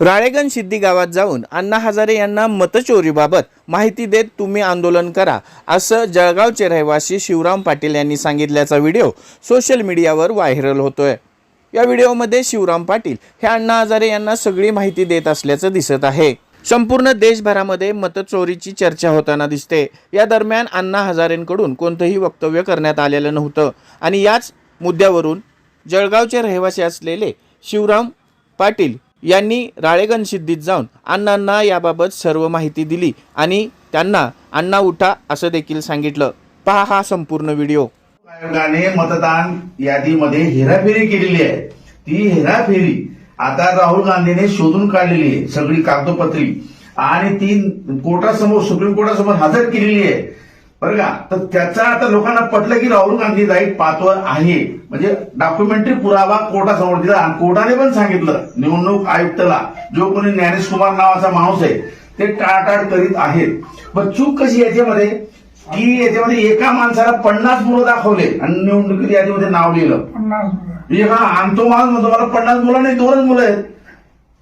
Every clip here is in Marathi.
राळेगण सिद्धी गावात जाऊन अण्णा हजारे यांना मतचोरीबाबत माहिती देत तुम्ही आंदोलन करा असं जळगावचे रहिवासी शिवराम पाटील यांनी सांगितल्याचा व्हिडिओ सोशल मीडियावर व्हायरल होतोय. या व्हिडिओमध्ये शिवराम पाटील हे अण्णा हजारे यांना सगळी माहिती देत असल्याचं दिसत आहे. संपूर्ण देशभरामध्ये मतचोरीची चर्चा होताना दिसते. या दरम्यान अण्णा हजारेंकडून कोणतंही वक्तव्य करण्यात आलेलं नव्हतं आणि याच मुद्द्यावरून जळगावचे रहिवासी असलेले शिवराम पाटील यांनी राळेगण सिद्धीत जाऊन अण्णांना याबाबत सर्व माहिती दिली आणि त्यांना अण्णा उठा असं देखील सांगितलं. पहा हा संपूर्ण व्हिडिओ. आयोगाने मतदान यादीमध्ये हेराफेरी केलेली आहे. ती हेराफेरी आता राहुल गांधीने शोधून काढलेली आहे सगळी कागदोपत्री. आणि ती कोर्टासमोर सुप्रीम कोर्टासमोर हजर केलेली आहे. बरं का? तर त्याचा आता लोकांना पटलं की राहुल गांधी राईट पाथवर आहे. म्हणजे डॉक्युमेंटरी पुरावा कोर्टासमोर दिला आणि कोर्टाने पण सांगितलं निवडणूक आयुक्ताला जो कोणी ज्ञानेश कुमार नावाचा माणूस आहे ते टाळटाळ करीत आहेत. पण चूक कशी याच्यामध्ये? की याच्यामध्ये एका माणसाला पन्नास मुलं दाखवले आणि निवडणुकीत यादीमध्ये नाव लिहिलं. पन्नास मुलं. एका आणि तो माणूस म्हणतो मला पन्नास मुलं नाही दोनच मुलं आहेत.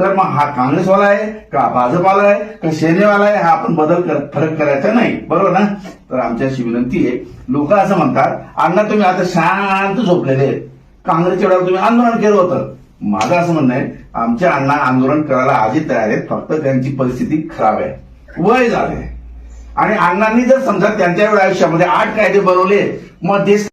तर मग हा काँग्रेसवाला आहे का भाजपाला आहे का सेनेवाला आहे हा आपण बदल कर, फरक करायचा नाही. बरोबर ना? तर आमची अशी विनंती आहे लोक असं म्हणतात अण्णा तुम्ही आता शांत झोपलेले आहेत. काँग्रेसच्या वेळेला तुम्ही आंदोलन केलं होतं. माझं असं म्हणणं आहे आमच्या अण्णा आंदोलन करायला आधी तयार आहेत फक्त त्यांची परिस्थिती खराब आहे. वय झाले आणि अण्णांनी जर समजा त्यांच्या वेळ आयुष्यामध्ये आठ कायदे बनवले मग देश